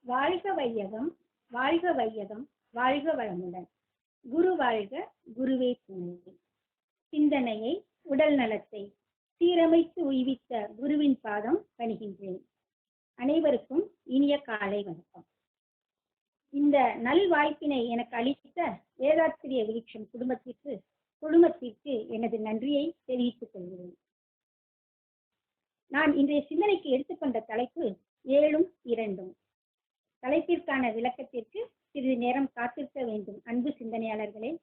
வாழ்க வையகம் வாழ்க வையகம் வாழ்க வளமுடன். குரு வாழ்க குருவே துணை. சிந்தனையை உடல் நலத்தை சீரமைத்து உய்வித்த குருவின் பாதம் பணிகின்றேன். அனைவருக்கும் இனிய காலை வணக்கம். இந்த நல் வாய்ப்பினை எனக்கு அளித்த வேதாத்திரிய விருட்சம் குடும்பத்திற்கு குடும்பத்திற்கு எனது நன்றியை தெரிவித்துக் கொள்கிறேன். நான் இன்றைய சிந்தனைக்கு எடுத்துக்கொண்ட தலைப்பு ஏழும் இரண்டும். தலைப்பிற்கான விளக்கத்திற்கு சிறிது நேரம் காத்திருக்க வேண்டும் அன்பு சிந்தனையாளர்களே.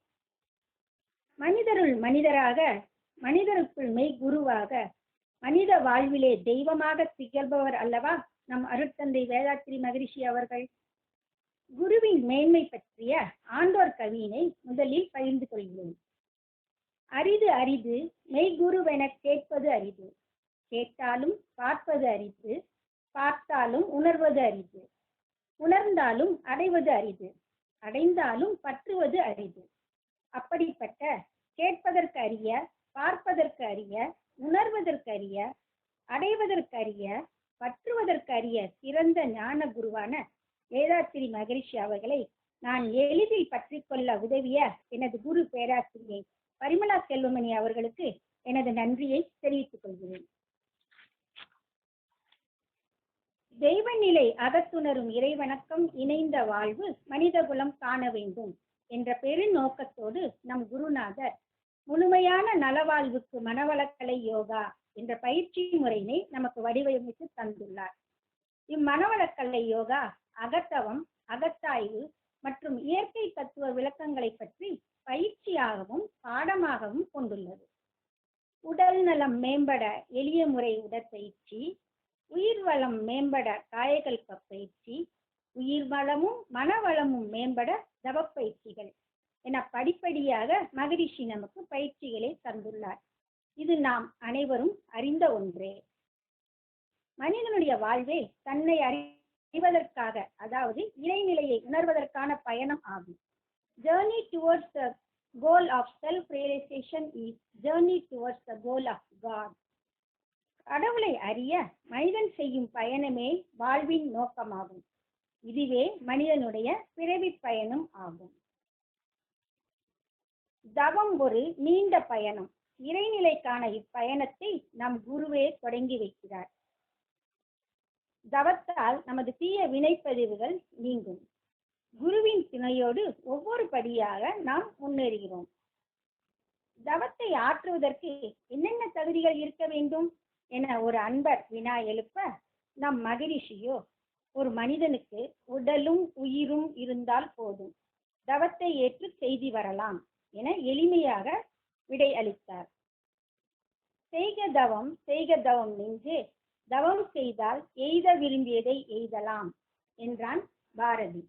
மனிதருள் மனிதராக மனிதருக்குள் மெய் குருவாக மனித வாழ்விலே தெய்வமாக திகழ்பவர் அல்லவா நம் அருட்தந்தை வேதாத்திரி மகரிஷி அவர்கள்? குருவின் மேன்மை பற்றிய ஆண்டோர் கவியினை முதலில் பகிர்ந்து கொள்கிறேன். அரிது அரிது மெய்குருவென கேட்பது அரிது. கேட்டாலும் பார்ப்பது அரிது பார்த்தாலும் உணர்வது அரிது. உணர்ந்தாலும் அடைவது அரிது அடைந்தாலும் பற்றுவது அரிது. அப்படிப்பட்ட கேட்பதற்கு அறிய பார்ப்பதற்கு அறிய உணர்வதற்கு அறிய அடைவதற்கு அறிய பற்றுவதற்கு அறிய சிறந்த ஞான குருவான வேதாத்திரி மகரிஷி அவர்களை நான் எளிதில் பற்றி கொள்ள உதவிய எனது குரு பேராசிரியை பரிமளா செல்வமணி அவர்களுக்கு எனது நன்றியை தெரிவித்துக் கொள்கிறேன். தெய்வநிலை அகத்துணரும் இறைவணக்கம் இணைந்த வாழ்வு மனிதகுலம் காண வேண்டும் என்ற பெருநோக்கத்தோடு நம் குருநாதர் முழுமையான நலவாழ்வுக்கு மனவளக்கலை யோகா என்ற பயிற்சி முறையினை நமக்கு வடிவமைத்து தந்துள்ளார். இம்மனவளக்கலை யோகா அகத்தவம் அகத்தாய்வு மற்றும் இயற்கை தத்துவ விளக்கங்களை பற்றி பயிற்சியாகவும் பாடமாகவும் கொண்டுள்ளது. உடல் நலம் மேம்பட எளிய முறை உடற்பயிற்சி உயிர் வளம் மேம்பட காயகல்ப பயிற்சி உயிர் வளமும் மனவளமும் மேம்பட தவப்பயிற்சிகள் என படிப்படியாக மகரிஷி நமக்கு பயிற்சிகளை தந்துள்ளார். இது நாம் அனைவரும் அறிந்த ஒன்றே. மனிதனுடைய வாழ்வே தன்னை அறிவதற்காக அதாவது இறைநிலையை உணர்வதற்கான பயணம் ஆகும். Journey towards the goal of self realisation is journey towards the goal of God கடவுளை அறிய மனிதன் செய்யும் பயணமே வாழ்வின் நோக்கமாகும். இதுவே மனிதனுடைய பிறவி பயணம் ஆகும். தவம் ஒரு நீண்ட பயணம். இறைநிலைக்கான இப்பயணத்தை நம் குருவே தொடங்கி வைக்கிறார். தவத்தால் நமது தீய வினைப்பதிவுகள் நீங்கும். குருவின் துணையோடு ஒவ்வொரு படியாக நாம் முன்னேறுகிறோம். தவத்தை ஆற்றுவதற்கு என்னென்ன தகுதிகள் இருக்க வேண்டும்? என ஒரு அன்பர் வினா எழுப்ப நம் மகரிஷியோ ஒரு மனிதனுக்கு உடலும் உயிரும் இருந்தால் போதும். தவத்தை ஏற்று செய்தி வரலாம் என எளிமையாக விடை அளித்தார். செய்க தவம் செய்க தவம் நின்று தவம் செய்தால் எய்த விரும்பியதை எய்தலாம் என்றான் பாரதி.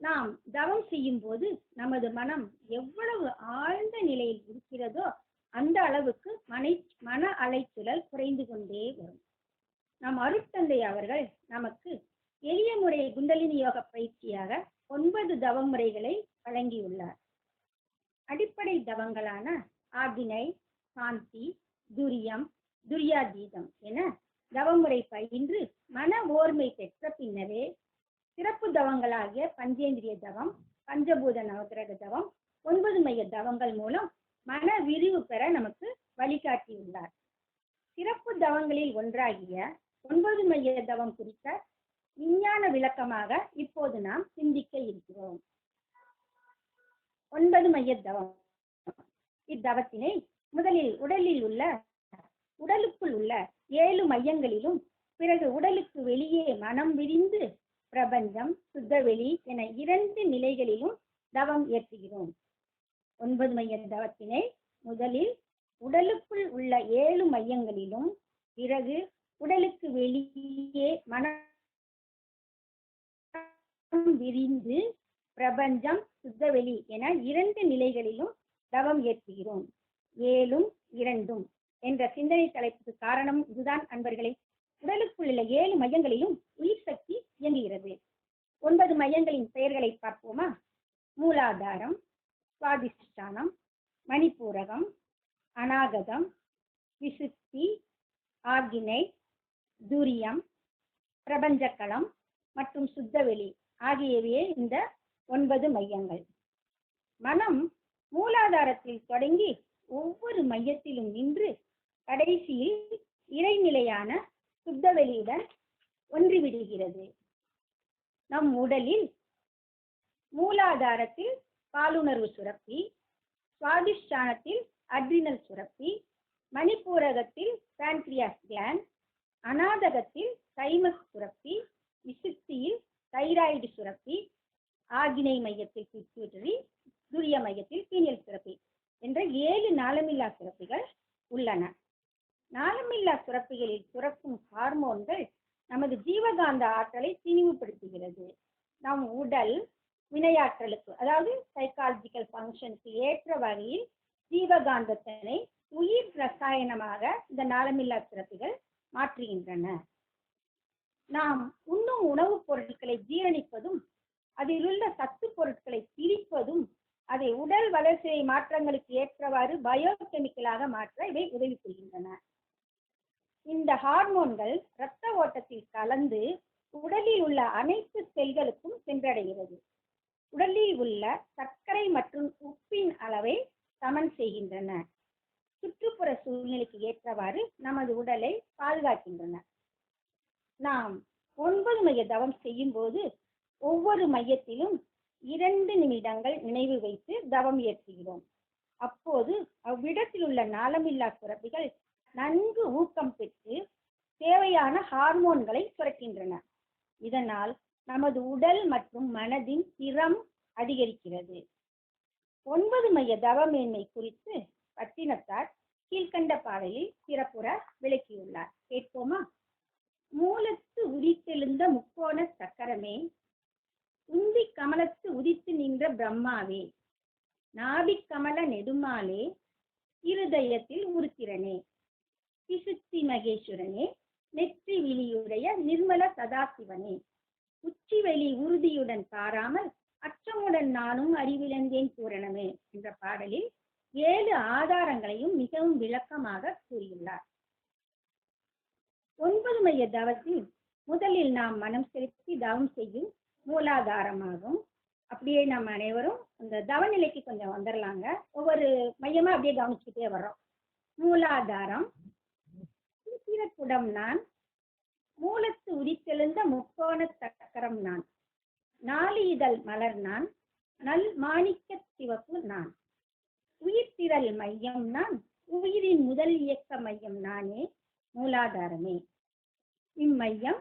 நாம் தவம் செய்யும் போது நமது மனம் எவ்வளவு ஆழ்ந்த நிலையில் இருக்கிறதோ அந்த அளவுக்கு மனை மன அலைச்சூழல் குறைந்து கொண்டே வரும். நம் அருட்தந்தை அவர்கள் நமக்கு எளிய முறை குண்டலினி யோக பயிற்சியாக ஒன்பது தவ முறைகளை வழங்கியுள்ளார். அடிப்படை தவங்களான ஆபினை சாந்தி துரியம் துரியாதீதம் என தவமுறை பயின்று மன ஓர்மை பெற்ற பின்னரே சிறப்பு தவங்களாகிய பஞ்சேந்திரிய தவம் பஞ்சபூத நவகிரக தவம் ஒன்பது மைய தவங்கள் மூலம் மன விரிவு பெற நமக்கு வழிகாட்டியுள்ளார் சிறப்பு தவங்களில் ஒன்றாகிய ஒன்பது மைய தவம் குறித்த விஞ்ஞான விளக்கமாக இப்போது நாம் சிந்திக்க இருக்கிறோம். ஒன்பது மைய தவம். இத்தவத்தினை முதலில் உடலில் உள்ள உடலுக்குள் உள்ள ஏழு மையங்களிலும் பிறகு உடலுக்கு வெளியே மனம் விரிந்து பிரபஞ்சம் சுத்தவெளி என இரண்டு நிலைகளிலும் தவம் ஏற்றுகிறோம் ஒன்பது மைய தவத்தினை முதலில் உடலுக்குள் உள்ள ஏழு மையங்களிலும் பிறகு உடலுக்கு வெளியே மனம் விரிந்து பிரபஞ்சம் சுத்தவெளி என இரண்டு நிலைகளிலும் தவம் ஏற்றுகிறோம். ஏழும் இரண்டும் என்ற சிந்தனை தலைப்புக்கு காரணம் இதுதான் அன்பர்களை. உடலுக்குள் உள்ள ஏழு மையங்களிலும் உயிர் சக்தி இயங்குகிறது. ஒன்பது மையங்களின் பெயர்களை பார்ப்போமா? மூலாதாரம் சுவாதிஷ்டானம் மணிப்பூரகம் அநாகதம் விசுத்தி ஆகினை துரியம் பிரபஞ்சக்களம் மற்றும் சுத்தவெளி ஆகியவையே இந்த ஒன்பது மையங்கள். மனம் மூலாதாரத்தில் தொடங்கி ஒவ்வொரு மையத்திலும் நின்று கடைசியில் இறைநிலையான சுத்தவெளியுடன் ஒன்றிவிடுகிறது. நம் உடலில் மூலாதாரத்தில் பாலுணர்வு சுரப்பி சுவாதிஷ்டானத்தில் அட்ரினல் சுரப்பி மணிப்பூரகத்தில் பான்கிரியாஸ் கிளான் அநாதகத்தில் தைமஸ் சுரப்பி விசுத்தியில் தைராய்டு சுரப்பி ஆகினை மையத்தில் பிட்யூட்டரி துரிய மையத்தில் பீனியல் சுரப்பி என்ற ஏழு நாளமில்லா சுரப்பிகள் உள்ளன. நாளமில்லா சுரப்பிகளில் சுரக்கும் ஹார்மோன்கள் நமது ஜீவகாந்த ஆற்றலை திணிவுபடுத்துகிறது. நம் உடல் வினையாற்றலுக்கு அதாவது சைக்காலஜிக்கல் ஃபங்க்ஷனுக்கு ஏற்ற வகையில் ஜீவகாந்தத்தினை உயிர் ரசாயனமாக இந்த நாளமில்லா சுரப்பிகள் மாற்றுகின்றன. நாம் உண்ணும் உணவுப் பொருட்களை ஜீரணிப்பதும் அதில் உள்ள சத்து பொருட்களை பிரிப்பதும் அதை உடல் வளர்ச்சியை மாற்றங்களுக்கு ஏற்றவாறு பயோகெமிக்கலாக மாற்ற இவை உதவி செய்கின்றன. இந்த ஹார்மோன்கள் இரத்த ஓட்டத்தில் கலந்து உடலில் உள்ள அனைத்து செல்களுக்கும் சென்றடைகிறது. உடலில் உள்ள சர்க்கரை மற்றும் உப்பின் அளவை சமன் செய்கின்றன. சுற்றுப்புற சூழ்நிலைக்கு ஏற்றவாறு நமது உடலை பாதுகாக்கின்றன. நாம் ஒன்பது மைய தவம் செய்யும் போது ஒவ்வொரு மையத்திலும் இரண்டு நிமிடங்கள் நினைவு வைத்து தவம் ஏற்றுகிறோம் அப்போது அவ்விடத்தில் உள்ள நாளமில்லா சுரப்பிகள் நன்கு ஊக்கம் பெற்று தேவையான ஹார்மோன்களை சுரக்கின்றன. இதனால் நமது உடல் மற்றும் மனதின் திறம் அதிகரிக்கிறது. ஒன்பது மைய தவமேன்மை குறித்து பட்டினத்தார் கீழ்கண்ட பாடலில் சிறப்புற விளக்கியுள்ளார். கேட்போமா? மூலத்து உதித்தெழுந்த முக்கோண சக்கரமே உந்தி கமலத்து உதித்து நின்ற பிரம்மாவே நாபிக்கமல நெடுமாலே இருதயத்தில் உருத்திரனே பிசுத்தி மகேஸ்வரனே நெற்றி விழியுடைய நிர்மல சதாசிவனே. உச்சிவெளி உறுதியுடன் பாராமல் அச்சமுடன் நானும் அறிவிழந்தேன் பூரணமே என்ற பாடலில் ஏழு ஆதாரங்களையும் மிகவும் விளக்கமாக கூறியுள்ளார். ஒன்பது மைய தவத்தில் முதலில் நாம் மனம் செலுத்தி தவம் செய்யும் மூலாதாரமாகும். அப்படியே நம்ம அனைவரும் அந்த தவநிலைக்கு கொஞ்சம் வந்துடலாங்க ஒவ்வொரு மையமா அப்படியே கவனிச்சுக்கிட்டே வர்றோம். மூலாதாரம். குடம் நான் மூலத்து உதித்தெழுந்த முக்கோண சக்கரம் நான். நாலு இதழ் மலர் நான் நல் மாணிக்க சிவப்பு நான். உயிர்த்திரள் மையம் நான் உயிரின் முதல் இயக்க மையம் நானே மூலாதாரமே. இம்மையம்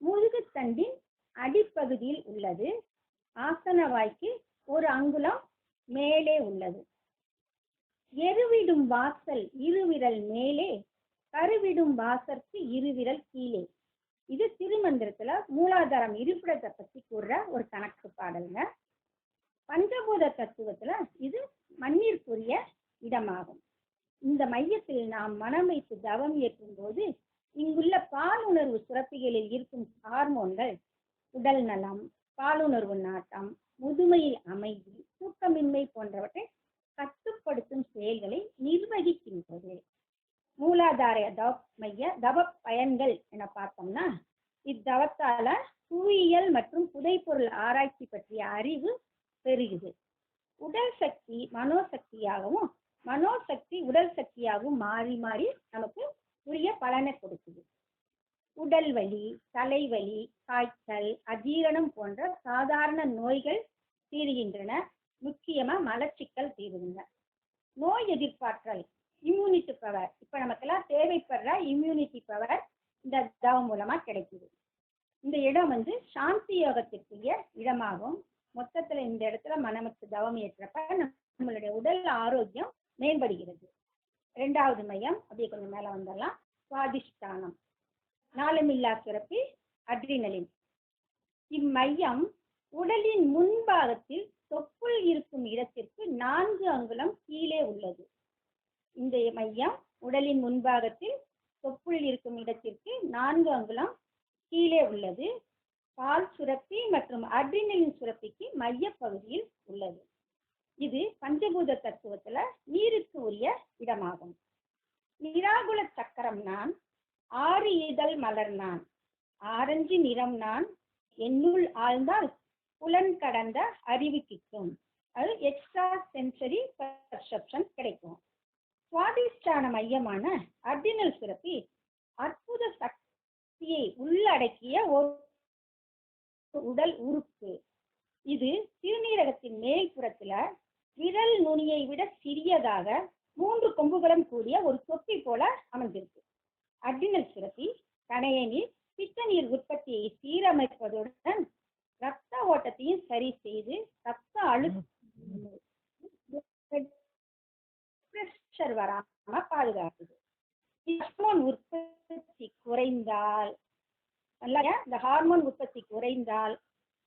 முதுகுத்தண்டின் அடிப்பகுதியில் உள்ளது. ஆசன வாய்க்கு ஒரு அங்குலம் மேலே உள்ளது. எருவிடும் வாசல் இருவிரல் மேலே கருவிடும் வாசற்கு இருவிரல் கீழே. இது திருமந்திரத்துல மூலாதாரம் இருப்பிடத்தை பத்தி கூறுற ஒரு கணக்கு பாடலுங்க. பஞ்சபூத தத்துவத்துல இது மண்ணிற்குரிய இடமாகும். இந்த மையத்தில் நாம் மனம் வைத்து தவம் ஏற்றும் போது இங்குள்ள பாலுணர்வு சுரப்பிகளில் இருக்கும் ஹார்மோன்கள் உடல் நலம் பாலுணர்வு நாட்டம் முதுமையில் அமைதி தூக்கமின்மை போன்றவற்றை கட்டுப்படுத்தும் செயல்களை நிர்வகிக்கின்றது. மூலாதார தவ மைய தவ பயன்கள் என பார்த்தோம்னா இத்தவத்தால புவியியல் மற்றும் புதைப்பொருள் ஆராய்ச்சி பற்றிய அறிவு பெருகுது. உடல் சக்தி மனோசக்தியாகவும் மனோசக்தி உடல் சக்தியாகவும் மாறி மாறி நமக்கு உரிய பலனை கொடுக்குது. உடல் வலி தலைவலி காய்ச்சல் அஜீரணம் போன்ற சாதாரண நோய்கள் தீருகின்றன முக்கியமா மலச்சிக்கல் தீருதுங்க நோய் எதிர்ப்பாற்றல் இம்யூனிட்டி பவர் இப்ப நமக்கெல்லாம் தேவைப்படுற இம்யூனிட்டி பவர் இந்த தவம் மூலமா கிடைக்குது இந்த இடம் வந்து சாந்தி யோகத்திற்குரிய இடமாகும் மொத்தத்துல இந்த இடத்துல மனமுக்கு தவம் ஏற்றப்ப நம்மளுடைய உடல் ஆரோக்கியம் மேம்படுகிறது இரண்டாவது மையம் அப்படியே கொஞ்சம் மேல வந்துடலாம் சுவாதிஷ்டானம் நாளமில்லா சுரப்பி அட்ரினலின் இம்மையம் உடலின் முன்பாகத்தில் தொப்புள் இருக்கும் இடத்திற்கு நான்கு அங்குலம் கீழே உள்ளது. இந்த மையம் உடலின் முன்பாகத்தில் தொப்புள் இருக்கும் இடத்திற்கு நான்கு அங்குலம் கீழே உள்ளது. பால் சுரப்பி மற்றும் அட்ரினலின் சுரப்பிக்கு மைய பகுதியில் உள்ளது. இது பஞ்சபூத தத்துவத்துல நீருக்கு உரிய இடமாகும். நிராகுல சக்கரம் நான் ஆறு இதழ் மலர் நான் ஆரஞ்சு நிறம் நான் என்னுள் ஆழ்ந்தால் புலன் கடந்த அறிவு கிட்டும். அது எக்ஸ்ட்ரா சென்சரி பர்செப்ஷன் கிடைக்கும். சுவாதிஷ்டான மையமான அர்டினல் சுரப்பி அற்புத சக்தியை உள்ளடக்கிய ஒரு உடல் உறுப்பு. இது சிறுநீரகத்தின் மேல்புறத்துல விரல் நுனியை விட சிறியதாக மூன்று கொம்புகளும் கூடிய ஒரு தொப்பி போல அமைந்திருக்கு. அர்டினல் சுரப்பி கணையனில் பித்த நீர் உற்பத்தியை சீரமைப்பதுடன் ரத்த ஓட்டத்தையும் சரி செய்து ரத்த அழுத்தம் வராம பாதுகாக்குது. ஹார்மோன் உற்பத்தி குறைந்தால் நல்லா இந்த ஹார்மோன் உற்பத்தி குறைந்தால்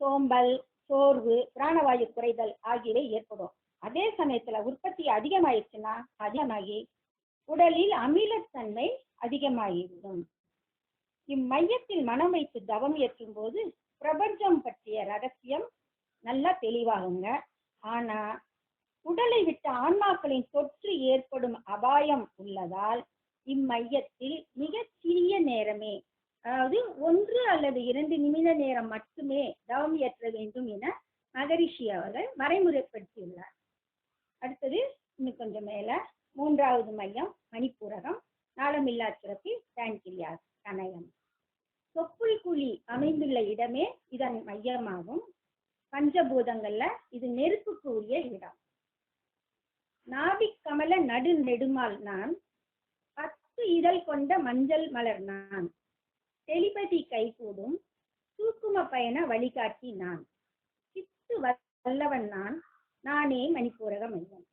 சோம்பல் சோர்வு பிராணவாயு குறைதல் ஆகியவை ஏற்படும். அதே சமயத்துல உற்பத்தி அதிகமாயிடுச்சுன்னா அதிகமாகி உடலில் அமிலத்தன்மை அதிகமாகிவிடும். இம்மையத்தில் மனம் வைத்து தவம் ஏற்றும் போது பிரபஞ்சம் பற்றிய ரகசியம் நல்லா தெளிவாகுங்க. ஆனா உடலை விட்ட ஆன்மாக்களின் தொற்று ஏற்படும் அபாயம் உள்ளதால் இம்மையத்தில் மிக சிறிய நேரமே அதாவது ஒன்று அல்லது இரண்டு நிமிட நேரம் மட்டுமே தவம் ஏற்ற வேண்டும் என மகரிஷி அவர்கள் வரைமுறைப்படுத்தியுள்ளார் அடுத்தது இன்னும் கொஞ்சம் மேல மூன்றாவது மையம் மணிப்பூரகம். நாளமில்லா சுரப்பி பேன்கிரியாஸ் கணயம். தொப்புள் குழி அமைந்துள்ள இடமே இதன் மையமாகும். பஞ்சபூதங்கள்ல இது நெருப்புக்கு உரிய இடம். நாபிக் கமல நடு நெடுமால் நான் பத்து இதழ் கொண்ட மஞ்சள் மலர் நான் தெளிபதி கைகூடும் தூக்கும பயண வழிகாட்டி நான் சித்து வல்லவன் நான் நானே மணிப்பூரக மையம்.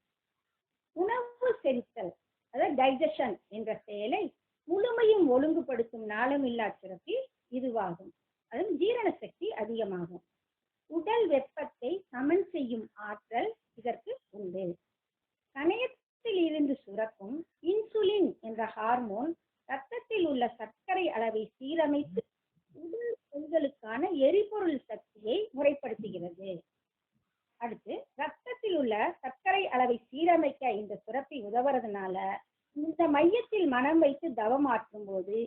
உணவு செரித்தல் அதாவது டைஜஷன் என்ற செயலை முழுமையும் ஒழுங்குபடுத்தும் நாளமில்லா சுரப்பி இதுவாகும். அதுவும் ஜீரண சக்தி அதிகமாகும். உடல் வெப்பத்தை சமன் செய்யும் ஆற்றல் இதற்கு உண்டு. கணையத்தில் இருந்து சுரக்கும் இன்சுலின் என்ற ஹார்மோன் ரத்தத்தில் உள்ள சர்க்கரை அளவை சீரமைத்து உடல் செல்களுக்கான எரிபொருள் சக்தியை முறைப்படுத்துகிறது. அடுத்து ரத்தத்தில் உள்ள சர்க்கரை அளவை சீரமைக்க இந்த சுரப்பி உதவுறதுனால இந்த மையத்தில் மனம் வைத்து தவமாற்றும் போது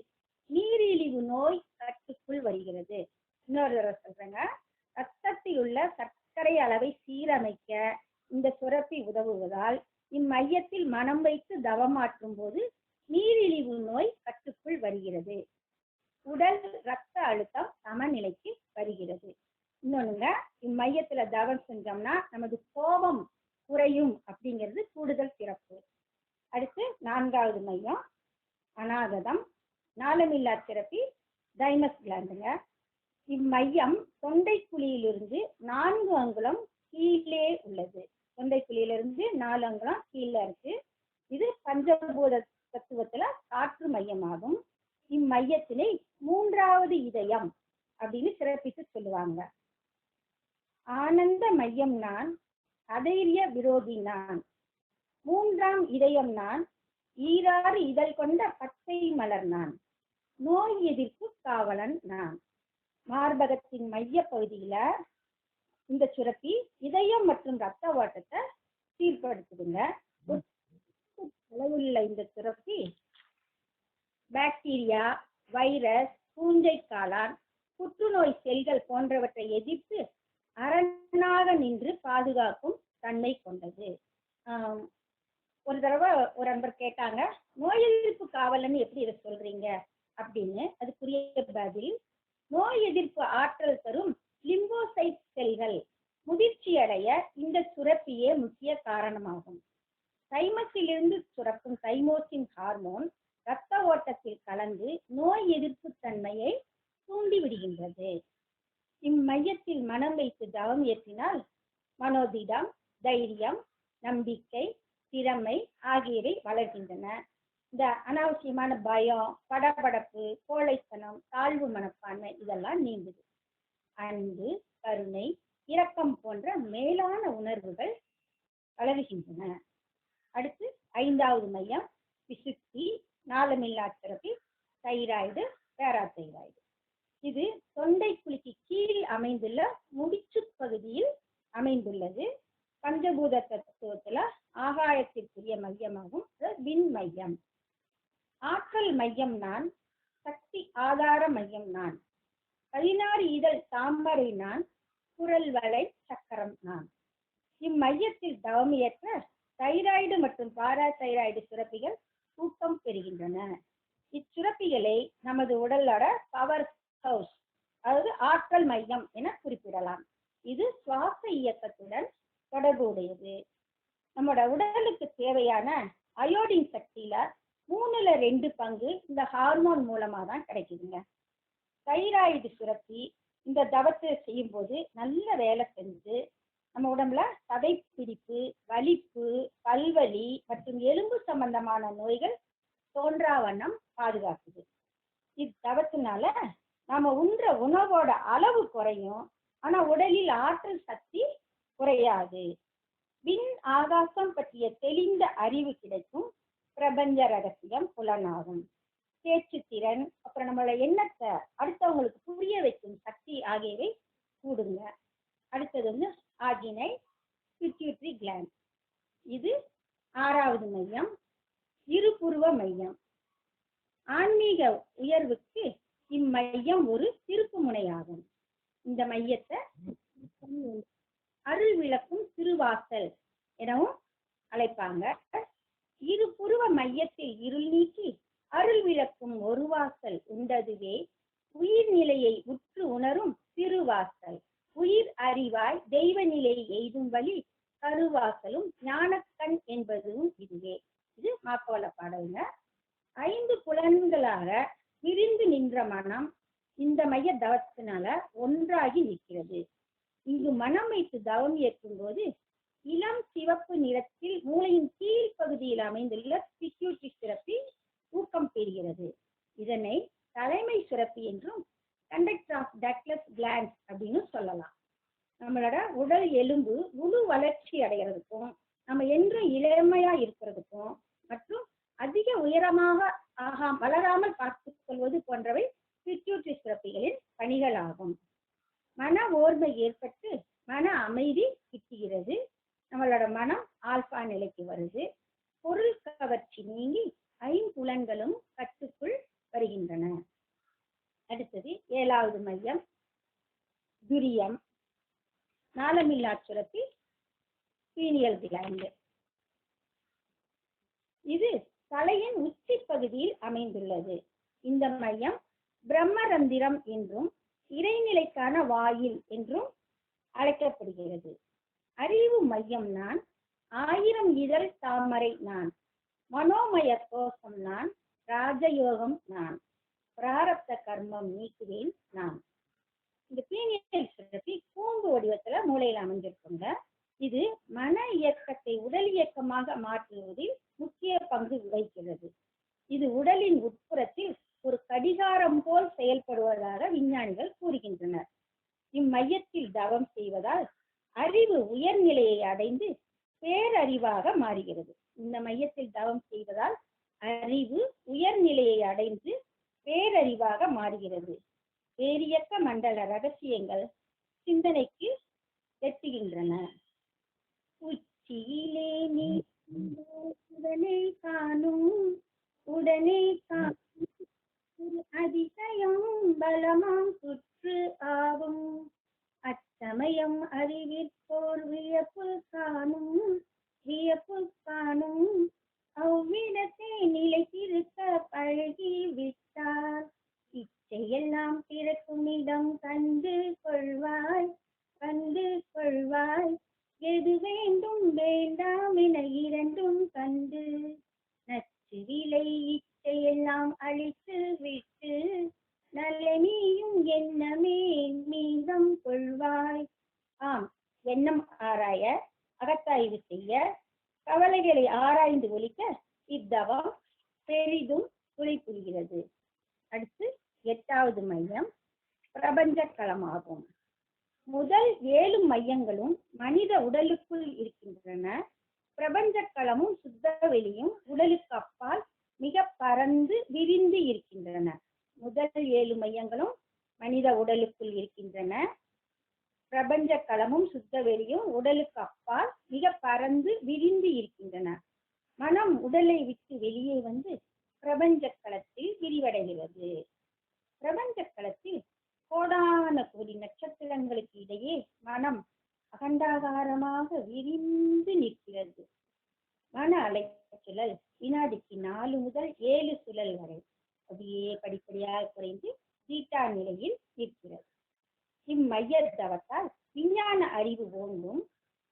நீரிழிவு நோய் கட்டுக்குள் வருகிறது. இன்னொரு தடவை சொல்றேங்க. ரத்தத்தில் உள்ள சர்க்கரை அளவை சீரமைக்க இந்த சுரப்பி உதவுவதால் இம்மையத்தில் மனம் வைத்து தவமாற்றும் போது நீரிழிவு நோய் கட்டுக்குள் வருகிறது. உடல் ரத்த அழுத்தம் சமநிலைக்கு வருகிறது. இன்னொன்னுங்க இம்மையத்துல தவம் செஞ்சோம்னா நமது கோபம் குறையும் அப்படிங்கிறது கூடுதல் சிறப்பு. அடுத்து நான்காவது மையம் அநாகதம் நாளமில்லா சிறப்பி தைமஸ் கிளாண்டுங்க இம்மையம் தொண்டை குழியிலிருந்து நான்கு அங்குலம் கீழே உள்ளது. தொண்டை குழியிலிருந்து நாலு அங்குலம் கீழே இருக்கு. இது பஞ்சபூத தத்துவத்துல காற்று மையமாகும். இம்மையத்தினை மூன்றாவது இதயம் அப்படின்னு சிறப்பித்து சொல்லுவாங்க. ஆனந்த மையம் நான் அதைரிய விரோதி நான். மூன்றாம் இதயம் நான் ஈராறு இதழ் கொண்ட பச்சை மலர் நான். நோய் எதிர்ப்பு காவலன் நான். மார்பகத்தின் மைய பகுதியில இந்த சுரப்பி இதயம் மற்றும் ரத்த ஓட்டத்தை சீர்படுத்துதுங்க. அளவுள்ள இந்த சுரப்பி பாக்டீரியா வைரஸ் பூஞ்சை காளான் புற்றுநோய் செல்கள் போன்றவற்றை எதிர்த்து அரணாக நின்று பாதுகாக்கும் தன்மை கொண்டது. ஒரு தடவை ஒரு நண்பர் கேட்டாங்க நோய் எதிர்ப்பு காவலன்னு எப்படி இதை சொல்றீங்க? அப்படின்னு அதுக்குரிய பதில் நோய் எதிர்ப்பு ஆற்றல் தரும் லிம்போசைட் செல்கள் முதிர்ச்சி அடைய இந்த சுரப்பியே முக்கிய காரணமாகும். தைமஸிலிருந்து சுரக்கும் தைமோசின் ஹார்மோன் இரத்த ஓட்டத்தில் கலந்து நோய் எதிர்ப்பு தன்மையை தூண்டி விடுகின்றது. இம்மையத்தில் மனம் வைத்து தவம் ஏற்றினால் மனோதிடம் தைரியம் நம்பிக்கை திறமை ஆகியவை வளர்கின்றன. இந்த அனாவசியமான பயம் படபடப்பு கோழைத்தனம் தாழ்வு மனப்பான்மை இதெல்லாம் நீங்குது. அன்பு கருணை இரக்கம் போன்ற மேலான உணர்வுகள் வளருகின்றன. அடுத்து ஐந்தாவது மையம் பிசுத்தி நாளமில்லா சிறப்பி தைராய்டு பேராதைராய்டு. இது தொண்டை குழிக்கு கீழ் அமைந்துள்ள முடிச்சு பகுதியில் அமைந்துள்ளது. பஞ்சபூத தத்துவத்துல ஆகாயத்திற்குரிய மையமாகும். விண் மையம் ஆற்றல் மையம் நான் சக்தி ஆதார மையம் நான். பதினாறு இதழ் தாமரை நான் குரல் வலை சக்கரம் நான். இம்மையத்தில் தவமியற்ற தைராய்டு மற்றும் பாராதைராய்டு சுரப்பிகள் ஊக்கம் பெறுகின்றன. இச்சுரப்பிகளை நமது உடலோட பவர் ஹவுஸ் அதாவது ஆற்றல் மையம் என குறிப்பிடலாம். இது சுவாச இயக்கத்துடன் தொடர்புடையது. நம்மளோட உடலுக்கு தேவையான அயோடின் சக்தியில மூணுல ரெண்டு பங்கு இந்த ஹார்மோன் மூலமா தான் கிடைக்குதுங்க. தைராய்டு சுரப்பி இந்த தவத்தை செய்யும் போது நல்ல வேலை செஞ்சு நம்ம உடம்புல சதைப்பிடிப்பு வலிப்பு பல்வலி மற்றும் எலும்பு சம்பந்தமான நோய்கள் தோன்றா வண்ணம் பாதுகாக்குது. இத்தவத்தினால நாம உண்ற உணவோட அளவு குறையும். ஆனா உடலில் ஆற்றல் சக்தி குறையாது. விண் ஆகாசம் பற்றிய தெளிந்த அறிவு கிடைக்கும். பிரபஞ்ச ரகசியம் புலனாகும். பேச்சு திறன் அப்புறம் நம்மளோட எண்ணத்தை அடுத்தவங்களுக்கு புரிய வைக்கும் சக்தி ஆகியவை கூடுங்க. அடுத்தது வந்து ஆகினை பிட்யூட்ரி கிளாண்ட் இது ஆறாவது மையம் இருபுருவ மையம். ஆன்மீக உயர்வுக்கு இம்மையம் ஒரு திருப்பு முனையாகும். இந்த மையத்தை அருள் விளக்கும் திருவாசல் எனவும் அழைப்பாங்க. இருபுருவ மையத்தில் இருள் நீக்கி அருள் விளக்கும் ஒரு வாசல் உண்டதுவே. உயிர் நிலையை உற்று உணரும் திருவாசல் உயிர் அறிவாய் தெய்வ நிலை எய்தும் வழி கருவாசலும் ஞானக்கண் என்பதும் இதுவே. இது மாக்கோல பாடலுங்க. ஐந்து புலன்களாக விரிந்து நின்ற மனம் இந்த மைய தவத்தினால ஒன்றாகி நிற்கிறது. இங்கு மனம் வைத்து தவம் ஏற்கும் போது இளம் சிவப்பு நிறத்தில் மூளையின் கீழ் பகுதியில் அமைந்துள்ள பிக்யூட்டி சுரப்பி ஊக்கம் பெறுகிறது. இதனை தலைமை சுரப்பி என்றும் கண்டக்ட் ஆஃப் டக்லஸ் கிளான்ஸ் அப்படின்னு சொல்லலாம். நம்மளோட உடல் எலும்பு முழு வளர்ச்சி அடைகிறதுக்கும் நம்ம என்றும் இளமையா இருக்கிறதுக்கும் மற்றும் அதிக உயரமாக ஆகா வளராமல் பார்த்துக் கொள்வது போன்றவை பிட்யூட்ரி சுரப்பிகளின் பணிகளாகும். மன ஓர்மை ஏற்பட்டு மன அமைதி கிட்டுகிறது. நம்மளோட மனம் ஆல்பா நிலைக்கு வருது. பொருள் கவர்ச்சி நீங்கி ஐம்புலன்களும் கட்டுக்குள் வருகின்றன. அடுத்தது ஏழாவது மையம் துரியம். நாளமில்லா சுரப்பி பீனியல் கிளாண்டு இது தலையின் உச்சி பகுதியில் அமைந்துள்ளது. இந்த மையம் பிரம்மரந்திரம் என்றும் இறைநிலைக்கான வாயில் என்றும் அழைக்கப்படுகிறது. அறிவு மையம் நான் ஆயிரம் இதழ் தாமரை நான் மனோமய கோஷம் நான் ராஜயோகம் நான் பிராரப்த கர்மம் நீக்குவேன் நான். இந்த பீனியல் சுரப்பி கூம்பு வடிவத்துல மூளையில் அமைஞ்சிருக்குங்க. இது மன இயக்கத்தை உடல் இயக்கமாக மாற்றுவதில் முக்கிய பங்கு வகிக்கிறது. இது உடலின் உட்புறத்தில் ஒரு கடிகாரம் போல் செயல்படுவதாக விஞ்ஞானிகள் கூறுகின்றனர். இம்மையத்தில் தவம் செய்வதால் அறிவு உயர்நிலையை அடைந்து பேரறிவாக மாறுகிறது. இந்த மையத்தில் தவம் செய்வதால் அறிவு உயர்நிலையை அடைந்து பேரறிவாக மாறுகிறது. பேரியக்க மண்டல ரகசியங்கள் சிந்தனைக்கு எட்டுகின்றன. உச்சியிலே நீ உடனே காணும் உடனே காணும். அதிசயம் பலமாம் சுற்று ஆகும் அச்சமயம் அறிவிற்போர் வியப்பு காணும் வியப்பு காணும். அவ்விடத்தை நிலைத்திருக்க பழகி விட்டார். இச்சையெல்லாம் பிறக்கும் இடம் கண்டு கொள்வாய் கண்டு கொள்வாய். எது வேண்டும் வேண்டாம் என இரண்டும் கண்டு. நச்சு விலை இச்சையெல்லாம் அழித்து விட்டு நல்ல நீயும் எண்ணமே மீதம் கொள்வாய் ஆம் எண்ணம் ஆராய அகத்தாய்வு செய்ய கவலைகளை ஆராய்ந்து ஒழிக்க இத்தவம் பெரிதும் துணை புரிகிறது அடுத்து எட்டாவது மையம் பிரபஞ்ச களமாகும் முதல் ஏழு மையங்களும் மனித உடலுக்குள் இருக்கின்றன பிரபஞ்ச களமும் சுத்த வெளியும் உடலுக்கு அப்பால் மிக பரந்து விரிந்து இருக்கின்றன முதல் ஏழு மையங்களும் மனித உடலுக்குள் இருக்கின்றன பிரபஞ்ச களமும் சுத்த வெளியும் உடலுக்கு அப்பால் மிக பரந்து விரிந்து இருக்கின்றன மனம் உடலை விட்டு வெளியே வந்து பிரபஞ்ச களத்தில் விரிவடைகிறது பிரபஞ்ச களத்தில் கோடான கோடி நட்சத்திரங்களுக்கு இடையே மனம் அகண்டாகாரமாக விரிந்து நிற்கிறது மன அலைச்சுழல் வினாடிக்கு நாலு முதல் ஏழு சுழல் வரை அப்படியே படிப்படியாக குறைந்து தீட்டா நிலையில் நிற்கிறது இம்மைய தவத்தால் விஞ்ஞான அறிவு ஓங்கும்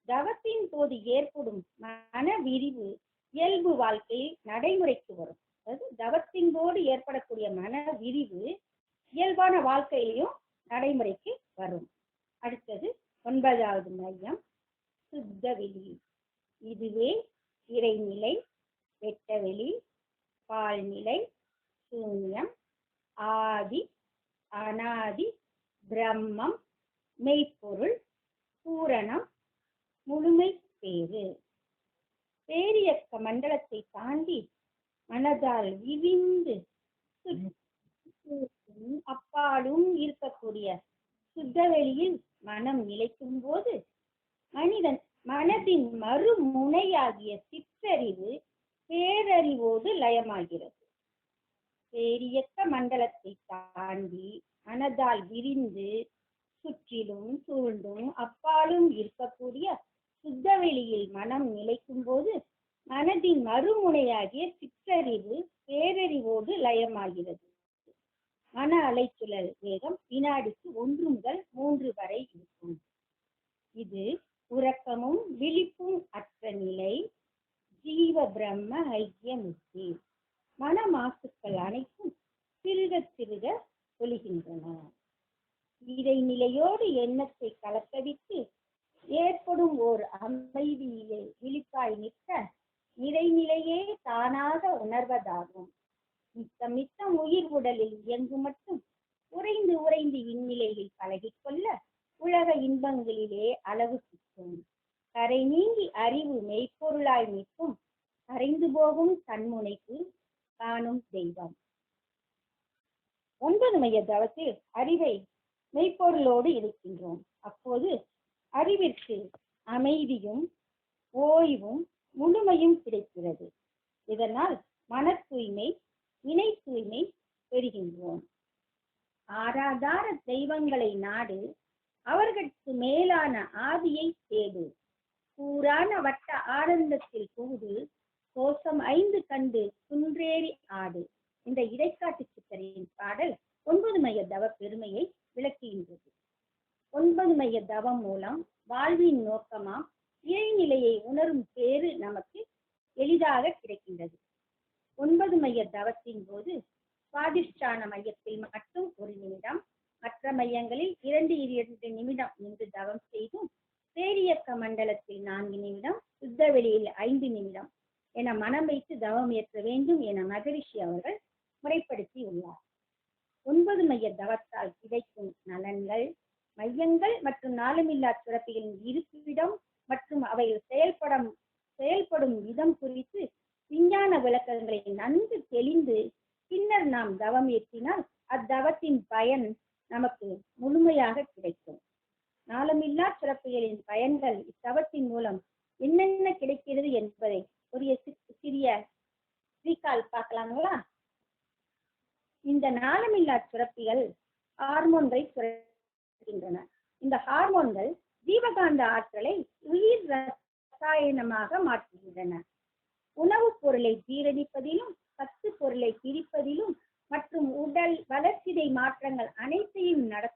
தவத்தின் போது ஏற்படும் மன விரிவு இயல்பு வாழ்க்கையில் நடைமுறைக்கு வரும் அதாவது தவத்தின் போது ஏற்படக்கூடிய மன விரிவு இயல்பான வாழ்க்கையிலையும் நடைமுறைக்கு வரும் அடுத்தது ஒன்பதாவது மையம் சுத்த வெளி இதுவே இறைநிலை வெட்டவெளி பால்நிலை சூன்யம் ஆதி அனாதி பிரம்மம் மெய்ப்பொருள் பூரணம் முழுமை பேரு பேரியக்க மண்டலத்தை தாண்டி மனதால் விரிந்து அப்பாலும் இருக்கக்கூடிய சுத்தவெளியில் மனம் நிலைக்கும் போது மனிதன் மனதின் மறுமுனையாகிய சிற்றறிவு பேரறிவோடு லயமாகிறது. பேரியக்க மண்டலத்தை தாண்டி மனதால் விரிந்து சுற்றிலும் சூழ்ந்தும் அப்பாலும் இருக்கக்கூடிய சுத்தவெளியில் மனம் நிலைக்கும் போது மனதின் மறுமுனையாகிய சிற்றறிவு பேரறிவோடு லயமாகிறது. மன அலைச்சுழல் வேகம் வினாடிக்கு ஒன்று முதல் மூன்று வரை இருக்கும். இது உறக்கமும் விழிப்பும் அற்ற நிலை ஜீவ பிரம்ம ஐ இறைநிலையோடு ஓய்வும் முழுமையும் கிடைக்கிறது. இதனால் மன தூய்மை இணை தூய்மை பெறுகின்றோம். ஆராதார தெய்வங்களை நாடு அவர்களுக்கு மேலான ஆதியை தேடு. கூறான வட்ட ஆனந்தத்தில் கூடு. கோஷம் ஐந்து கண்டு குன்றேறி ஆடு. இந்த இடைக்காட்டு சித்தரின் பாடல் ஒன்பது மைய தவ பெருமையை விளக்குகின்றது. ஒன்பது மைய தவம் மூலம் வாழ்வின் நோக்கமாம் இறைநிலையை உணரும் பேறு நமக்கு எளிதாக கிடைக்கின்றது. ஒன்பது மைய தவத்தின் போது சுவாதிஷ்டான மையத்தில் மட்டும் ஒரு நிமிடம் மற்ற மையங்களில் இரண்டு இரண்டு நிமிடம் நின்று தவம் செய்தும் பேரியக்க மண்டலத்தில் நான்கு நிமிடம் சுத்த வெளியில் ஐந்து நிமிடம் என மனம் வைத்து தவம் ஏற்ற வேண்டும் என மகரிஷி அவர்கள் முறைப்படுத்தி உள்ளார். ஒன்பது மைய தவத்தால் கிடைக்கும் நலன்கள் மையங்கள் மற்றும் நாளமில்லா சுரப்பிகளின் இருப்பிடம் மற்றும் அவை செயல்படும் செயல்படும் விதம் குறித்து விஞ்ஞான விளக்கங்களை நன்கு தெளிந்து பின்னர் நாம் தவம் ஏற்றினால் அத்தவத்தின் பயன் நமக்கு முழுமையாக கிடைக்கும். நாளமில்லா சுரப்பிகளின் பயன்கள் இத்தவத்தின் மூலம் என்னென்ன கிடைக்கிறது என்பதை ஒரு சி- சிறிய ரீகால் பார்க்கலாங்களா? இந்த நாளமில்லா சுரப்பிகள் ஹார்மோன்களை சுரக்கின்றன. இந்த ஹார்மோன்கள் ஜீவகாந்த ஆற்றலை உயிர் ரசாயனமாக மாற்றுகின்றன. உணவுப் பொருளை ஜீரணிப்பதிலும் சத்து பொருளை பிரிப்பதிலும் மற்றும் உடல் வளர்ச்சிதை மாற்றங்கள் அனைத்தையும் நடத்த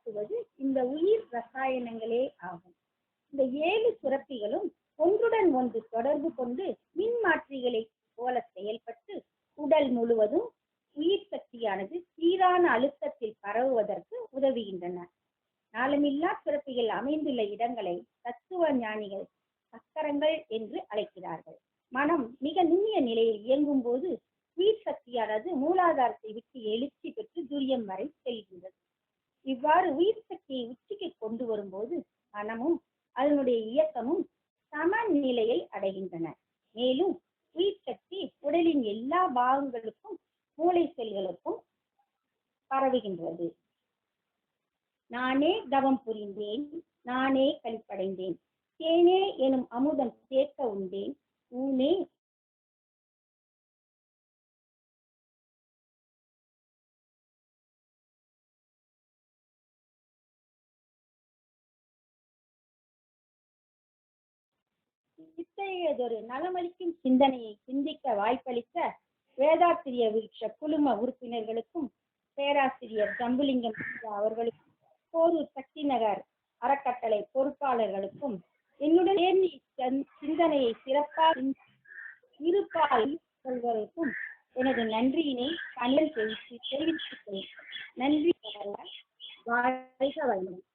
நானே தவம் புரிந்தேன் நானே கழிப்படைந்தேன் தேனே எனும் அமுதம் சேர்க்க உண்டேன் ஊனே இத்தகையதொரு நலமளிக்கும் சிந்தனையை சிந்திக்க வாய்ப்பளித்த வேதாசிரிய விருட்ச குழும உறுப்பினர்களுக்கும் பேராசிரியர் ஜம்புலிங்கம் அவர்களுக்கும் போரூர் சக்தி நகர் அறக்கட்டளை பொறுப்பாளர்களுக்கும் என்னுடன் சேர்ந்து சிந்தனையை சிறப்பாக இருப்பால் சொல்வதற்கும் எனது நன்றியினை பணியில் தெரிவித்து தெரிவித்துக் கொள்கிறேன். நன்றி. வாழ்க வாழ்க